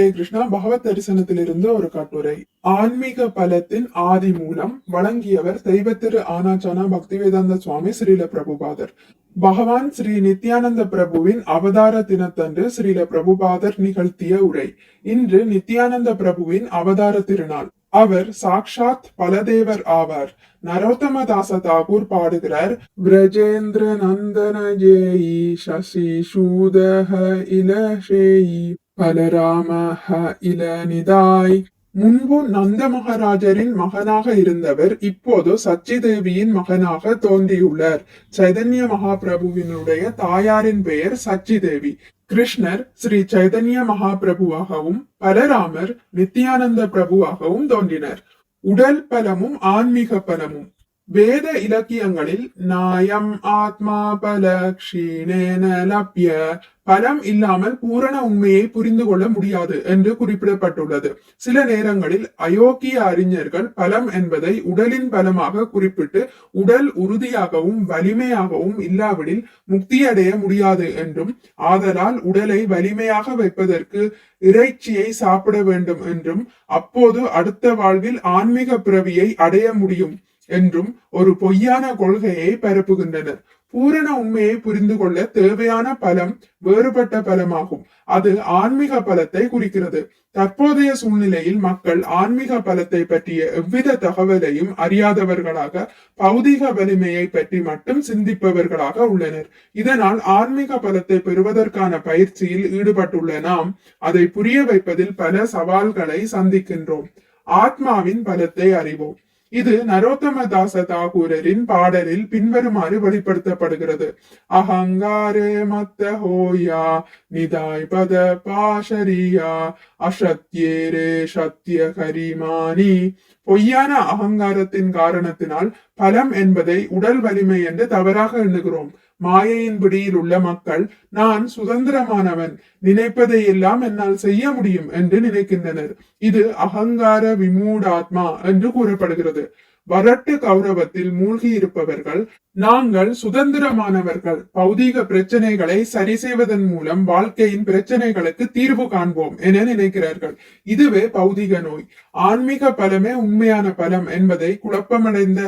ஹரே கிருஷ்ணா பகவத் தரிசனத்திலிருந்து ஒரு கட்டுரை. ஆன்மீக பலத்தின் ஆதி மூலம் வழங்கியவர் தெய்வத்திரு ஆனாச்சானா பக்திவேதாந்த சுவாமி ஸ்ரீல பிரபுபாதர். பகவான் ஸ்ரீ நித்யானந்த பிரபுவின் அவதார தினத்தன்று ஸ்ரீல பிரபுபாதர் நிகழ்த்திய உரை. இன்று நித்யானந்த பிரபுவின் அவதார திருநாள். அவர் சாக்ஷாத் பலதேவர் ஆவார். நரோத்தம தாச தாகூர் பாடுகிறார். பிரஜேந்திர நந்தன ஜேயி சசி சூதக இலஷேயி பலராமஹ இளநிதாய். முன்பு நந்த மகாராஜரின் மகனாக இருந்தவர் இப்போது சச்சி தேவியின் மகனாக தோன்றியுள்ளார். சைதன்ய மகாபிரபுவினுடைய தாயாரின் பெயர் சச்சி தேவி கிருஷ்ணர் ஸ்ரீ சைதன்ய மகாபிரபுவாகவும் பலராமர் நித்யானந்த பிரபுவாகவும் தோன்றினர். உடல் பலமும் ஆன்மீக பலமும். வேத இலக்கியங்களில் நாயம் ஆத்மா பல க்ஷீணேன லப்ய. பலம் இல்லாமல் பூரண உண்மையை புரிந்து கொள்ள முடியாது என்று குறிப்பிடப்பட்டுள்ளது. சில நேரங்களில் அயோக்கிய அறிஞர்கள் பலம் என்பதை உடலின் பலமாக குறிப்பிட்டு உடல் உறுதியாகவும் வலிமையாகவும் இல்லாவிடில் முக்தியடைய முடியாது என்றும் ஆதலால் உடலை வலிமையாக வைப்பதற்கு இறைச்சியை சாப்பிட வேண்டும் என்றும் அப்போது அடுத்த வாழ்வில் ஆன்மீக பிறவியை அடைய முடியும். என்றும் ஒரு பொய்யான கொள்கையை பரப்புகின்றனர். பூரண உண்மையை புரிந்து கொள்ள தேவையான பலம் வேறுபட்ட பலமாகும். அது ஆன்மீக பலத்தை குறிக்கிறது. தற்போதைய சூழ்நிலையில் மக்கள் ஆன்மீக பலத்தை பற்றிய எவ்வித தகவலையும் அறியாதவர்களாக பௌதிக வலிமையை பற்றி மட்டும் சிந்திப்பவர்களாக உள்ளனர். இதனால் ஆன்மீக பலத்தை பெறுவதற்கான பயிற்சியில் ஈடுபட்டுள்ள நாம் அதை புரிய வைப்பதில் பல சவால்களை சந்திக்கின்றோம். ஆத்மாவின் பலத்தை அறிவோம். இது நரோத்தம தாச தாகூரரின் பாடலில் பின்வருமாறு வெளிப்படுத்தப்படுகிறது. அகங்காரே மத்த ஹோயா நிதாய் பத பாஷரியா அசத்யேரே சத்ய ஹரிமானி பொய்யான அகங்காரத்தின் காரணத்தினால் பலம் என்பதை உடல் வலிமை என்று தவறாக எண்ணுகிறோம். மாயையின் பிடியில் உள்ள மக்கள் நான் சுதந்திரமானவன். நினைப்பதை எல்லாம் என்னால் செய்ய முடியும் என்று நினைக்கின்றனர். இது அகங்கார விமூடாத்மா என்று கூறப்படுகிறது. வரட்டு கௌரவத்தில் மூழ்கி இருப்பவர்கள் நாங்கள் சுதந்திரமானவர்கள். பௌதீக பிரச்சனைகளை சரி செய்வதன் மூலம் வாழ்க்கையின் பிரச்சனைகளுக்கு தீர்வு காண்போம் என நினைக்கிறார்கள். இதுவே பௌதீக நோய். ஆன்மீக பலமே உண்மையான பலம் என்பதை குழப்பமடைந்த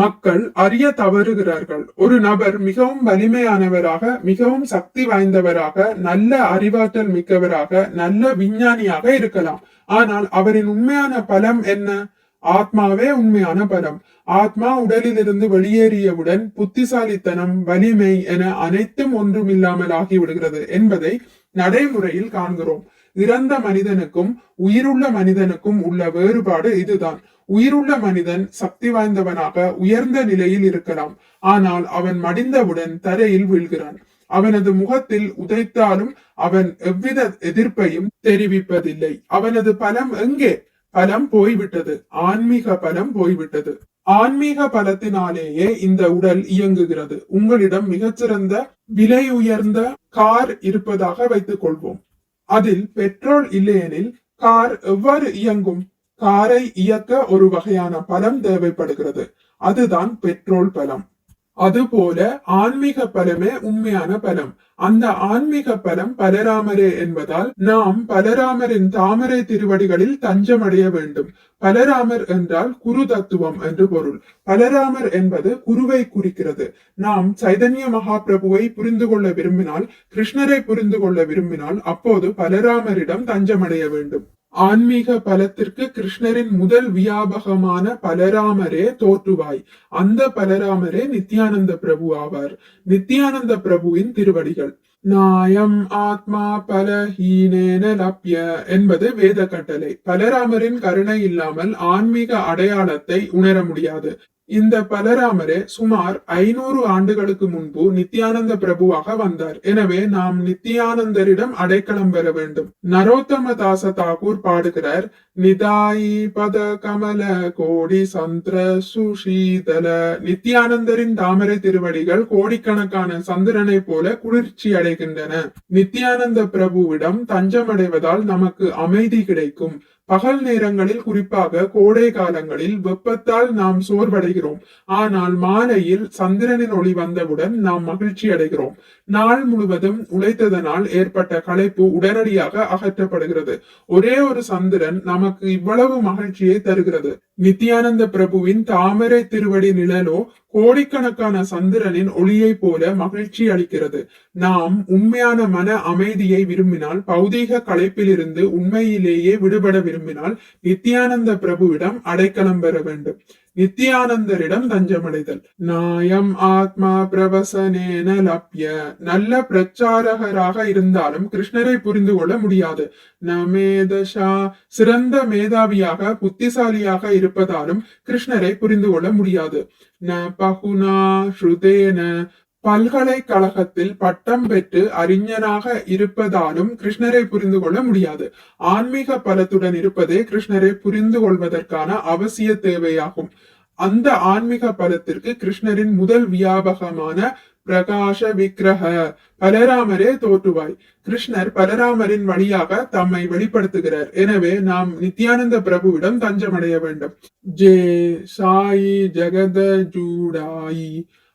மக்கள் அறிய தவறுகிறார்கள். ஒரு நபர் மிகவும் வலிமையானவராக மிகவும் சக்தி வாய்ந்தவராக நல்ல அறிவாற்றல் மிக்கவராக நல்ல விஞ்ஞானியாக இருக்கலாம். ஆனால் அவரின் உண்மையான பலம் என்ன? ஆத்மாவே உண்மையான பலம். ஆத்மா உடலிலிருந்து வெளியேறியவுடன் புத்திசாலித்தனம் வலிமை என அனைத்தும் ஒன்றுமில்லாமல் ஆகிவிடுகிறது என்பதை நடைமுறையில் காண்கிறோம். இறந்த மனிதனுக்கும் உயிருள்ள மனிதனுக்கும் உள்ள வேறுபாடு இதுதான். உயிருள்ள மனிதன் சக்தி வாய்ந்தவனாக உயர்ந்த நிலையில் இருக்கலாம். ஆனால் அவன் மடிந்தவுடன் தரையில் வீழ்கிறான். அவனது முகத்தில் உதைத்தாலும் அவன் எவ்வித எதிர்ப்பையும் தெரிவிப்பதில்லை. அவனது பலம் எங்கே? பலம் போய்விட்டது. ஆன்மீக பலம் போய்விட்டது. ஆன்மீக பலத்தினாலேயே இந்த உடல் இயங்குகிறது. உங்களிடம் மிகச்சிறந்த விலை உயர்ந்த கார் இருப்பதாக வைத்துக் கொள்வோம் அதில் பெட்ரோல் இல்லையெனில் கார் எவ்வாறு இயங்கும்? காரை இயக்க ஒரு வகையான பலம் தேவைப்படுகிறது. அதுதான் பெட்ரோல் பலம். அதுபோல ஆன்மீக பலமே உண்மையான பலம். அந்த ஆன்மீக பலம் பலராமரே என்பதால் நாம் பலராமரின் தாமரை திருவடிகளில் தஞ்சமடைய வேண்டும். பலராமர் என்றால் குரு தத்துவம் என்று பொருள். பலராமர் என்பது குருவை குறிக்கிறது. நாம் சைதன்ய மகாபிரபுவை புரிந்து கொள்ள விரும்பினால் கிருஷ்ணரை புரிந்து கொள்ள விரும்பினால் அப்போது பலராமரிடம் தஞ்சமடைய வேண்டும். ஆன்மீக பலத்திற்கு கிருஷ்ணரின் முதல் வியாபகமான பலராமரே தோற்றுவாய். அந்த பலராமரே நித்யானந்த பிரபு ஆவார். நித்யானந்த பிரபுவின் திருவடிகள். நாயம் ஆத்மா பலஹீனேன லப்ய என்பது வேத கட்டளை. பலராமரின் கருணை இல்லாமல் ஆன்மீக அடையாளத்தை உணர முடியாது. இந்த பலராமரே சுமார் ஐநூறு ஆண்டுகளுக்கு முன்பு நித்யானந்த பிரபுவாக வந்தார். எனவே நாம் நித்யானந்தரிடம் அடைக்கலம் பெற வேண்டும். நரோத்தம தாச தாகூர் பாடுகிறார் நிதாயி பத கமல கோடி சந்திர சுஷீதல. நித்யானந்தரின் தாமரை திருவடிகள் கோடிக்கணக்கான சந்திரனை போல குளிர்ச்சி அடைகின்றன. நித்யானந்த பிரபுவிடம் தஞ்சமடைவதால் நமக்கு அமைதி கிடைக்கும். பகல் நேரங்களில் குறிப்பாக கோடை காலங்களில் வெப்பத்தால் நாம் சோர்வடைகிறோம். ஆனால் மாலையில் சந்திரனின் ஒளி வந்தவுடன் நாம் மகிழ்ச்சி அடைகிறோம். நாள் முழுவதும் உழைத்ததனால் ஏற்பட்ட களைப்பு உடனடியாக அகற்றப்படுகிறது. ஒரே ஒரு சந்திரன் நமக்கு இவ்வளவு மகிழ்ச்சியை தருகிறது. நித்யானந்த பிரபுவின் தாமரை திருவடி நிழலோ கோடிக்கணக்கான சந்திரனின் ஒளியைப் போல மகிழ்ச்சி அளிக்கிறது. நாம் உண்மையான மன அமைதியை விரும்பினால் பௌதீக களைப்பிலிருந்து உண்மையிலேயே விடுபட விரும்பினால் நித்யானந்த பிரபுவிடம் அடைக்கலம் பெற வேண்டும். நித்யானந்தரிடம் தஞ்சமடைதல். நாயம் ஆத்மா பிரவசனேன லப்ய. நல்ல பிரச்சாரகராக இருந்தாலும் கிருஷ்ணரை புரிந்து கொள்ள முடியாது. நமேதஷா சிறந்த மேதாவியாக புத்திசாலியாக இருப்பதாலும் கிருஷ்ணரை புரிந்து கொள்ள முடியாது. ந பகுனா ஸ்ருதேன பல்கலைக்கழகத்தில் பட்டம் பெற்று அறிஞனாக இருப்பதாலும் கிருஷ்ணரை புரிந்து கொள்ள முடியாது. ஆன்மீக பலத்துடன் இருப்பதே கிருஷ்ணரை புரிந்து கொள்வதற்கான அவசிய தேவையாகும். அந்த ஆன்மீக பலத்திற்கு கிருஷ்ணரின் முதல் வியாபகமான பிரகாஷ விக்கிரக பலராமரே தோற்றுவாய். கிருஷ்ணர் பலராமரின் வழியாக தம்மை வெளிப்படுத்துகிறார். எனவே நாம் நித்யானந்த பிரபுவிடம் தஞ்சமடைய வேண்டும். ஜே சாயி ஜெகத ஜூடாயி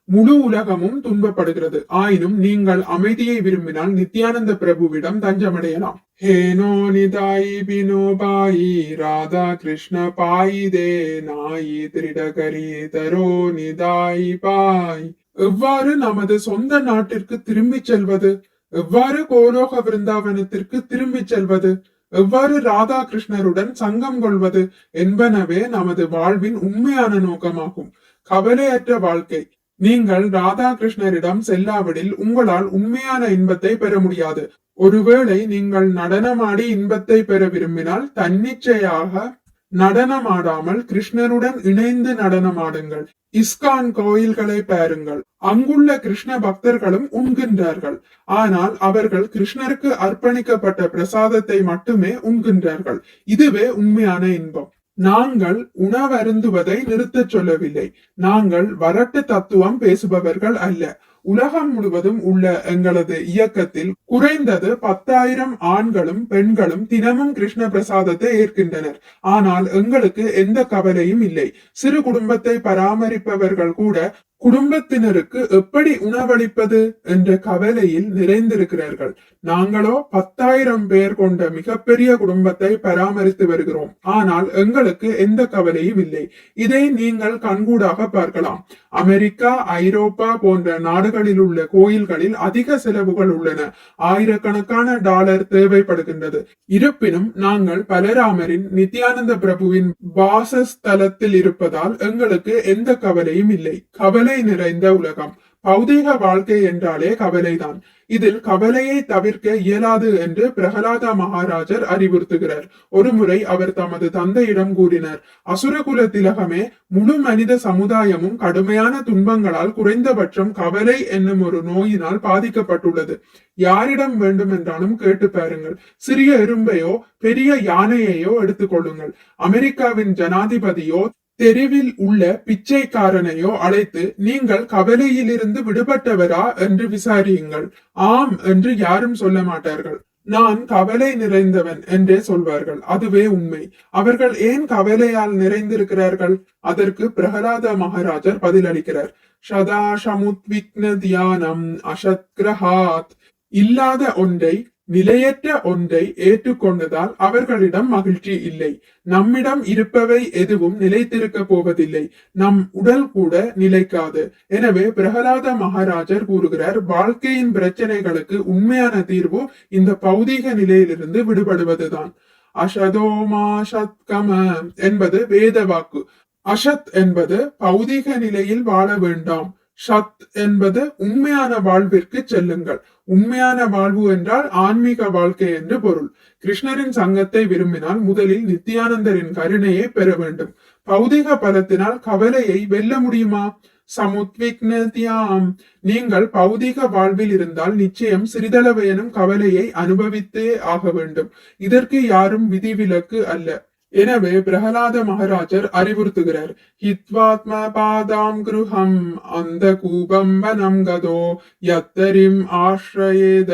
முழு உலகமும் துன்பப்படுகிறது. ஆயினும் நீங்கள் அமைதியை விரும்பினால் நித்யானந்த பிரபுவிடம் தஞ்சமடையலாம். ஹேனோ நிதாயி பினோபாயி ராதா கிருஷ்ண பாயி தே நாயி திருடகரி தரோ நிதாயி பாய். எவ்வாறு நமது சொந்த நாட்டிற்கு திரும்பிச் செல்வது? எவ்வாறு கோலோக விருந்தாவனத்திற்கு திரும்பிச் செல்வது? எவ்வாறு ராதா கிருஷ்ணருடன் சங்கம் கொள்வது என்பனவே நமது வாழ்வின் உண்மையான நோக்கமாகும். கவலையற்ற வாழ்க்கை. நீங்கள் ராதாகிருஷ்ணரிடம் செல்லாவிடில் உங்களால் உண்மையான இன்பத்தை பெற முடியாது. ஒருவேளை நீங்கள் நடனமாடி இன்பத்தை பெற விரும்பினால் தன்னிச்சையாக நடனமாடாமல் கிருஷ்ணருடன் இணைந்து நடனமாடுங்கள். இஸ்கான் கோயில்களை பாருங்கள். அங்குள்ள கிருஷ்ண பக்தர்களும் உண்கின்றார்கள். ஆனால் அவர்கள் கிருஷ்ணருக்கு அர்ப்பணிக்கப்பட்ட பிரசாதத்தை மட்டுமே உண்கின்றார்கள். இதுவே உண்மையான இன்பம். நாங்கள் உணவருந்துவதை நிறுத்தச் சொல்லவில்லை. நாங்கள் வரட்டு தத்துவம் பேசுபவர்கள் அல்ல. உலகம் முழுவதும் உள்ள எங்களது இயக்கத்தில் குறைந்தது பத்தாயிரம் ஆண்களும் பெண்களும் தினமும் கிருஷ்ண பிரசாதத்தை ஏற்கின்றனர். ஆனால் எங்களுக்கு எந்த கவலையும் இல்லை. சிறு குடும்பத்தை பராமரிப்பவர்கள் கூட குடும்பத்தினருக்கு எப்படி உணவளிப்பது என்ற கவலையில் நிறைந்திருக்கிறார்கள். நாங்களோ பத்தாயிரம் பேர் கொண்ட மிகப்பெரிய குடும்பத்தை பராமரித்து வருகிறோம். ஆனால் எங்களுக்கு எந்த கவலையும் இல்லை. இதை நீங்கள் கண்கூடாக பார்க்கலாம். அமெரிக்கா ஐரோப்பா போன்ற நாடுகள் நகரங்களில் உள்ள கோயில்களில் அதிக செலவுகள் உள்ளன. ஆயிரக்கணக்கான டாலர் தேவைப்படுகின்றது. இருப்பினும் நாங்கள் பலராமரின் நித்யானந்த பிரபுவின் வாசஸ்தலத்தில் இருப்பதால் எங்களுக்கு எந்த கவலையும் இல்லை. கவலை நிறைந்த உலகம். பௌதீக வாழ்க்கை என்றாலே கவலைதான். இதில் கவலையை தவிர்க்க இயலாது என்று பிரகலாத மகாராஜர் அறிவுறுத்துகிறார். ஒருமுறை அவர் தமது தந்தையிடம் கூறினார் அசுரகுல திலகமே முழு மனித சமுதாயமும் கடுமையான துன்பங்களால் குறைந்தபட்சம் கவலை என்னும் ஒரு நோயினால் பாதிக்கப்பட்டுள்ளது. யாரிடம் வேண்டும் என்றாலும் கேட்டு பாருங்கள். சிறிய எறும்பையோ பெரிய யானையையோ எடுத்துக்கொள்ளுங்கள் அமெரிக்காவின் ஜனாதிபதியோ தெருவில் உள்ள பிச்சைக்காரனையோ அழைத்து நீங்கள் கவலையிலிருந்து விடுபட்டவரா? என்று விசாரியுங்கள். ஆம் என்று யாரும் சொல்ல மாட்டார்கள். நான் கவலை நிறைந்தவன் என்றே சொல்வார்கள். அதுவே உண்மை. அவர்கள் ஏன் கவலையால் நிறைந்திருக்கிறார்கள்? அதற்கு பிரகலாத மகாராஜர் பதிலளிக்கிறார். சதா சமுத்விக்ன தியானம் அசத்கிரஹாத். இல்லாத ஒன்றை நிலையற்ற ஒன்றை ஏற்றுக்கொண்டதால் அவர்களிடம் மகிழ்ச்சி இல்லை. நம்மிடம் இருப்பவை எதுவும் நிலைத்திருக்க போவதில்லை. நம் உடல் கூட நிலைக்காது. எனவே பிரகலாத மகாராஜர் கூறுகிறார் வாழ்க்கையின் பிரச்சனைகளுக்கு உண்மையான தீர்வு இந்த பௌதீக நிலையிலிருந்து விடுபடுவதுதான். அசதோமா சத்கம என்பது வேத வாக்கு அசத் என்பது பௌதீக நிலையில் வாழ வேண்டாம். சத் என்பது உண்மையான வாழ்விற்கு செல்லுங்கள். உண்மையான வாழ்வு என்றால் ஆன்மீக வாழ்க்கை என்று பொருள். கிருஷ்ணரின் சங்கத்தை விரும்பினால் முதலில் நித்யானந்தரின் கருணையை பெற வேண்டும். பௌதிக பலத்தினால் கவலையை வெல்ல முடியுமா? சமுத்விக்னதியாம். நீங்கள் பௌதிக வாழ்வில் இருந்தால் நிச்சயம் சிறிதளவையனும் கவலையை அனுபவித்தே ஆக வேண்டும். இதற்கு யாரும் விதிவிலக்கு அல்ல. எனவே பிரகலாத மகாராஜர் அறிவுறுத்துகிறார் ஹித்வாத்ம பாதாம் கிருஹம் அந்த கூபம் வனம் கதோ யத்தரிம் ஆஷ்ரயேத.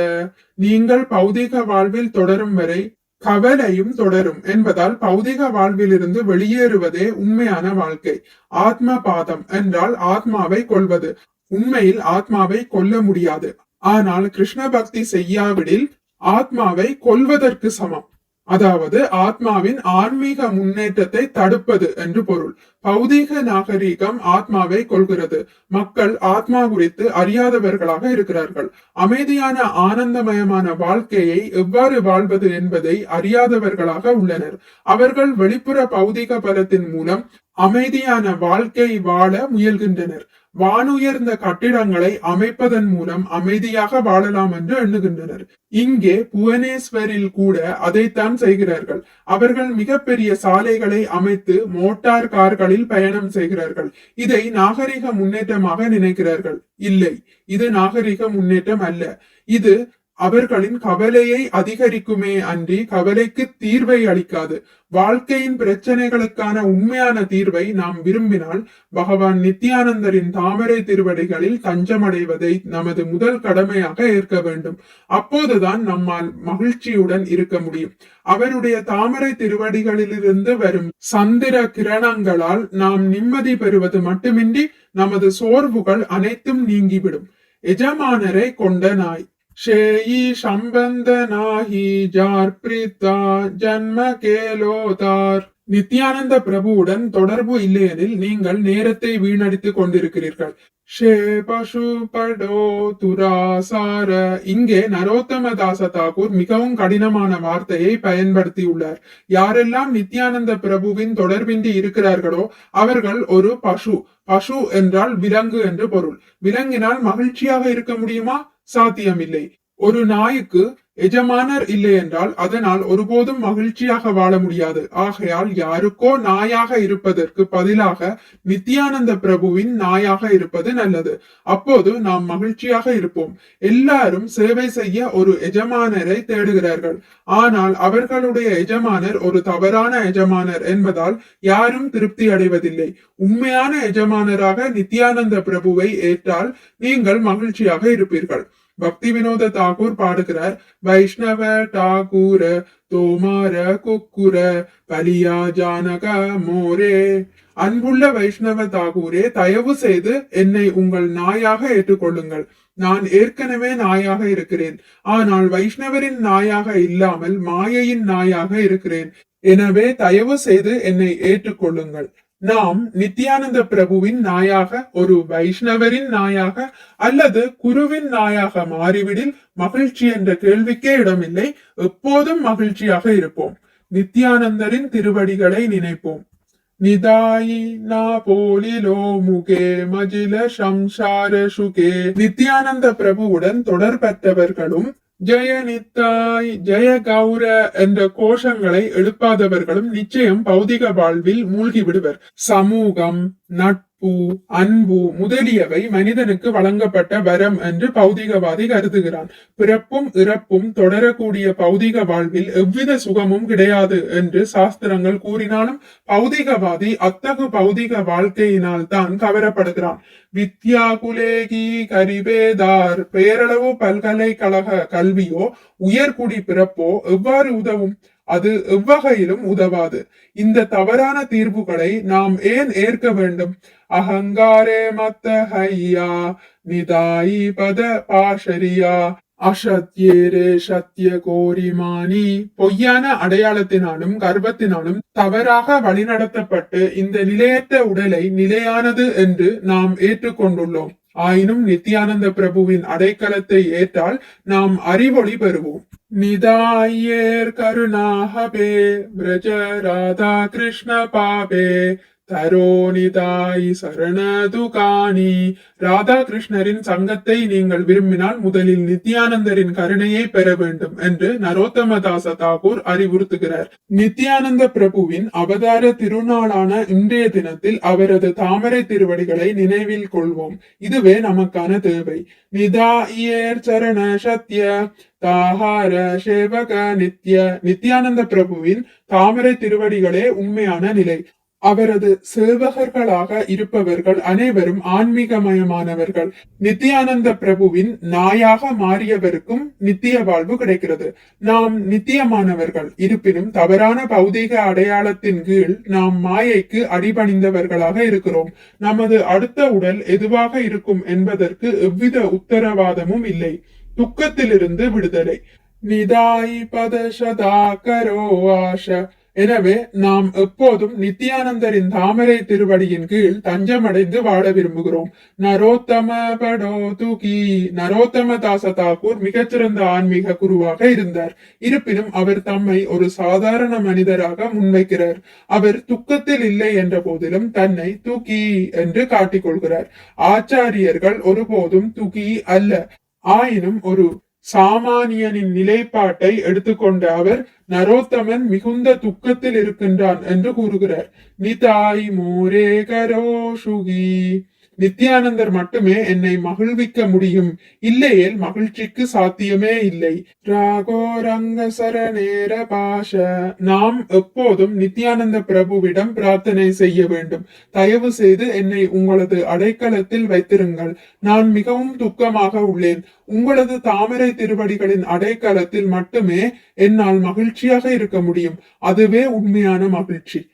நீங்கள் பௌதிக வாழ்வில் தொடரும் வரை கவலையும் தொடரும் என்பதால் பௌதிக வாழ்விலிருந்து வெளியேறுவதே உண்மையான வாழ்க்கை. ஆத்ம பாதம் என்றால் ஆத்மாவை கொள்வது. உண்மையில் ஆத்மாவை கொல்ல முடியாது. ஆனால் கிருஷ்ண பக்தி செய்யாவிடில் ஆத்மாவை கொல்வதற்கு சமம். அதாவது ஆத்மாவின் ஆன்மீக முன்னேற்றத்தை தடுப்பது என்று பொருள். பௌதீக நாகரீகம் ஆத்மாவை கொள்கிறது மக்கள் ஆத்மா குறித்து அறியாதவர்களாக இருக்கிறார்கள். அமைதியான ஆனந்தமயமான வாழ்க்கையை எவ்வாறு வாழ்வது என்பதை அறியாதவர்களாக உள்ளனர். அவர்கள் வெளிப்புற பௌதிக பலத்தின் மூலம் அமைதியான வாழ்க்கை வாழ முயல்கின்றனர். வானுயர்ந்த கட்டிடங்களை அமைப்பதன் மூலம் அமைதியாக வாழலாம் என்று எண்ணுகின்றனர். இங்கே புவனேஸ்வரில் கூட அதைத்தான் செய்கிறார்கள். அவர்கள் மிகப்பெரிய சாலைகளை அமைத்து மோட்டார் கார்களில் பயணம் செய்கிறார்கள். இதை நாகரிக முன்னேற்றமாக நினைக்கிறார்கள். இல்லை இது நாகரிக முன்னேற்றம் அல்ல. இது அவர்களின் கவலையை அதிகரிக்குமே அன்றி கவலைக்கு தீர்வை அளிக்காது. வாழ்க்கையின் பிரச்சனைகளுக்கான உண்மையான தீர்வை நாம் விரும்பினால் பகவான் நித்யானந்தரின் தாமரை திருவடிகளில் தஞ்சமடைவதை நமது முதல் கடமையாக ஏற்க வேண்டும். அப்போதுதான் நம்மால் மகிழ்ச்சியுடன் இருக்க முடியும். அவருடைய தாமரை திருவடிகளிலிருந்து வரும் சந்திர கிரணங்களால் நாம் நிம்மதி பெறுவது மட்டுமின்றி நமது சோர்வுகள் அனைத்தும் நீங்கிவிடும். எஜமானரை கொண்ட நாய். ஷேயி சம்பந்த நாஹி ஜார் பிரீத்தா ஜன்ம கேலோதார் நித்யானந்த பிரபுவுடன் தொடர்பு இல்லையெனில் நீங்கள் நேரத்தை வீணடித்துக் கொண்டிருக்கிறீர்கள். ஷே பசு படோ துராசார। இங்கே நரோத்தமதாச தாக்கூர் மிகவும் கடினமான வார்த்தையை பயன்படுத்தியுள்ளார். யாரெல்லாம் நித்யானந்த பிரபுவின் தொடர்பின்றி இருக்கிறார்களோ அவர்கள் ஒரு பசு. பசு என்றால் விலங்கு என்று பொருள். விலங்கினால் மகிழ்ச்சியாக இருக்க முடியுமா? சாத்தியமில்லை. ஒரு நாய்க்கு எஜமானர் இல்லை என்றால் அதனால் ஒருபோதும் மகிழ்ச்சியாக வாழ முடியாது. ஆகையால் யாருக்கோ நாயாக இருப்பதற்கு பதிலாக நித்யானந்த பிரபுவின் நாயாக இருப்பது நல்லது. அப்போது நாம் மகிழ்ச்சியாக இருப்போம். எல்லாரும் சேவை செய்ய ஒரு எஜமானரை தேடுகிறார்கள். ஆனால் அவர்களுடைய எஜமானர் ஒரு தவறான எஜமானர் என்பதால் யாரும் திருப்தி அடைவதில்லை. உண்மையான எஜமானராக நித்யானந்த பிரபுவை ஏற்றால் நீங்கள் மகிழ்ச்சியாக இருப்பீர்கள். பக்தி வினோத தாகூர் பாடுகிறார். வைஷ்ணவ டாகூர தோமார குக்குர பலியா ஜானக மோரே. அன்புள்ள வைஷ்ணவ தாகூரே தயவு செய்து என்னை உங்கள் நாயாக ஏற்றுக்கொள்ளுங்கள். நான் ஏற்கனவே நாயாக இருக்கிறேன். ஆனால் வைஷ்ணவரின் நாயாக இல்லாமல் மாயையின் நாயாக இருக்கிறேன். எனவே தயவு செய்து என்னை ஏற்றுக்கொள்ளுங்கள். நாம் நித்யானந்த பிரபுவின் நாயாக ஒரு வைஷ்ணவரின் நாயாக அல்லது குருவின் நாயாக மாறிவிடில் மகிழ்ச்சி என்ற கேள்விக்கே இடமில்லை. எப்போதும் மகிழ்ச்சியாக இருப்போம். நித்யானந்தரின் திருவடிகளை நினைப்போம். நிதாயி நா போலிலோ முகே மஜில சம்சார சுகே. நித்யானந்த பிரபுவுடன் தொடர்பற்றவர்களும் ஜெய நித்தாய் ஜெய கௌர என்ற கோஷங்களை எழுப்பாதவர்களும் நிச்சயம் பௌதிக வாழ்வில் மூழ்கி விடுவர் சமூகம் நட்பு அன்பு முதலியவை மனிதனுக்கு வழங்கப்பட்ட வரம் என்று பௌதிகவாதி கருதுகிறான். பிறப்பும் இறப்பும் தொடரக்கூடிய பௌதிக வாழ்வில் எவ்வித சுகமும் கிடையாது என்று சாஸ்திரங்கள் கூறினாலும் பௌதிகவாதி அத்தகு பௌதிக வாழ்க்கையினால் தான் கவரப்படுகிறான். வித்யா குலேகி கரிவேதார் பேரளவு பல்கலைக்கழக கல்வியோ உயர்குடி பிறப்போ எவ்வாறு உதவும்? அது எவ்வகையிலும் உதவாது. இந்த தவறான தீர்வுகளை நாம் ஏன் ஏற்க வேண்டும்? அகங்காரே மத்த ஹையா நிதாயி பத பாஷரியா அசத்யேரே சத்திய கோரிமானி. பொய்யான அடையாளத்தினாலும் கர்வத்தினாலும் தவறாக வழிநடத்தப்பட்டு இந்த நிலையற்ற உடலை நிலையானது என்று நாம் ஏற்றுக்கொண்டுள்ளோம். ஆயினும் நித்யானந்த பிரபுவின் அடைக்கலத்தை ஏற்றால் நாம் அறிவொளி பெறுவோம். நிதாயேர் கருணாஹபே விரஜ ராதா கிருஷ்ண பாபே தரோனிதாய் சரணதுகாணி ராதாகிருஷ்ணரின் சங்கத்தை நீங்கள் விரும்பினால் முதலில் நித்யானந்தரின் கருணையை பெற வேண்டும் என்று நரோத்தமதாச தாகூர் அறிவுறுத்துகிறார். நித்யானந்த பிரபுவின் அவதார திருநாளான இன்றைய தினத்தில் அவரது தாமரை திருவடிகளை நினைவில் கொள்வோம். இதுவே நமக்கான தேவை. நிதாயேர் சரண சத்ய தாஹார சேவக நித்ய. நித்யானந்த பிரபுவின் தாமரை திருவடிகளே உண்மையான நிலை. அவரது சேவகர்களாக இருப்பவர்கள் அனைவரும் ஆன்மீகமயமானவர்கள். நித்தியானந்த பிரபுவின் நாயாக மாறியவருக்கும் நித்திய வாழ்வு கிடைக்கிறது. நாம் நித்தியமானவர்கள். இருப்பினும் தவறான பௌதீக அடையாளத்தின் கீழ் நாம் மாயைக்கு அடிபணிந்தவர்களாக இருக்கிறோம். நமது அடுத்த உடல் எதுவாக இருக்கும் என்பதற்கு எவ்வித உத்தரவாதமும் இல்லை. துக்கத்திலிருந்து விடுதலை. நிதாய் பதசதா கரோ ஆஷ எனவே நாம் எப்போதும் நித்யானந்தரின் தாமரை திருவடியின் கீழ் தஞ்சமடைந்து வாழ விரும்புகிறோம். நரோத்தம படோ துகி நரோத்தம தாச தாக்கூர் மிகச்சிறந்த ஆன்மீக குருவாக இருந்தார். இருப்பினும் அவர் தம்மை ஒரு சாதாரண மனிதராக முன்வைக்கிறார். அவர் துக்கத்தில் இல்லை என்ற போதிலும் தன்னை துகி என்று காட்டிக் கொள்கிறார். ஆச்சாரியர்கள் ஒருபோதும் துகி அல்ல. ஆயினும் ஒரு சாமானியனின் நிலைப்பாட்டை எடுத்துக்கொண்ட அவர் நரோத்தமன் மிகுந்த துக்கத்தில் இருக்கின்றான் என்று கூறுகிறார். நிதாய் மோரே கரோஷுகி. நித்யானந்தர் மட்டுமே என்னை மகிழ்விக்க முடியும். இல்லையேல் மகிழ்ச்சிக்கு சாத்தியமே இல்லை. ராகோரங்க சரணேர பாஷ. நாம் எப்போதும் நித்யானந்த பிரபுவிடம் பிரார்த்தனை செய்ய வேண்டும். தயவு செய்து என்னை உங்களது அடைக்கலத்தில் வைத்திருங்கள். நான் மிகவும் துக்கமாக உள்ளேன். உங்களது தாமரை திருவடிகளின் அடைக்கலத்தில் மட்டுமே என்னால் மகிழ்ச்சியாக இருக்க முடியும். அதுவே உண்மையான மகிழ்ச்சி.